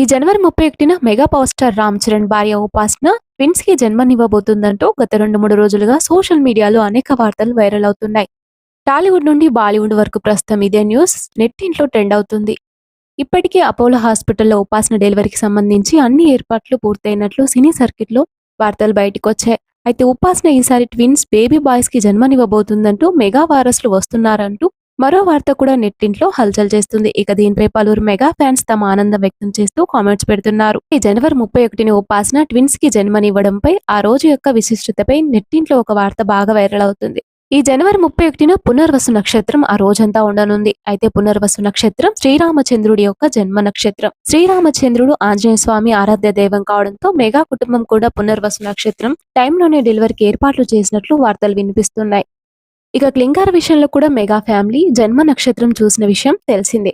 ఈ జనవరి ముప్పై ఒకటిన mega power star Ram Charan భార్య ఉపాసన ట్విన్స్కి జన్మనివ్వబోతుందంటూ గత రెండు మూడు రోజులుగా సోషల్ మీడియాలో అనేక వార్తలు వైరల్ అవుతున్నాయి. టాలీవుడ్ నుండి బాలీవుడ్ వరకు ప్రస్తుతం ఇదే న్యూస్ నెట్టింట్లో ట్రెండ్ అవుతుంది. ఇప్పటికే అపోలో హాస్పిటల్లో ఉపాసన డెలివరీకి సంబంధించి అన్ని ఏర్పాట్లు పూర్తయినట్లు సినీ సర్కిట్లో వార్తలు బయటకు వచ్చాయి అయితే ఉపాసన ఈసారి ట్విన్స్ బేబీ బాయ్స్కి జన్మనివ్వబోతుందంటూ మెగా వారసులు వస్తున్నారంటూ మరో వార్త కూడా నెట్టింట్లో హల్చల్ చేస్తుంది. ఇక దీనిపై పలువురు మెగా ఫ్యాన్స్ తమ ఆనందం వ్యక్తం చేస్తూ కామెంట్స్ పెడుతున్నారు. ఈ జనవరి ముప్పై ఒకటిని ఉపాసన ట్విన్స్కి జన్మనివ్వడంపై ఆ రోజు యొక్క విశిష్టతపై నెట్టింట్లో ఒక వార్త బాగా వైరల్ అవుతుంది. ఈ జనవరి ముప్పై ఒకటిన పునర్వసు నక్షత్రం ఆ రోజంతా ఉండనుంది. అయితే పునర్వసు నక్షత్రం శ్రీరామచంద్రుడి యొక్క జన్మ నక్షత్రం. శ్రీరామచంద్రుడు ఆంజనేయ స్వామి ఆరాధ్య దైవం కావడంతో మెగా కుటుంబం కూడా పునర్వసు నక్షత్రం టైంలోనే డెలివరీకి ఏర్పాట్లు చేసినట్లు వార్తలు వినిపిస్తున్నాయి. ఇక క్లింగార్ విషయంలో కూడా మెగా ఫ్యామిలీ జన్మ నక్షత్రం చూసిన విషయం తెలిసిందే.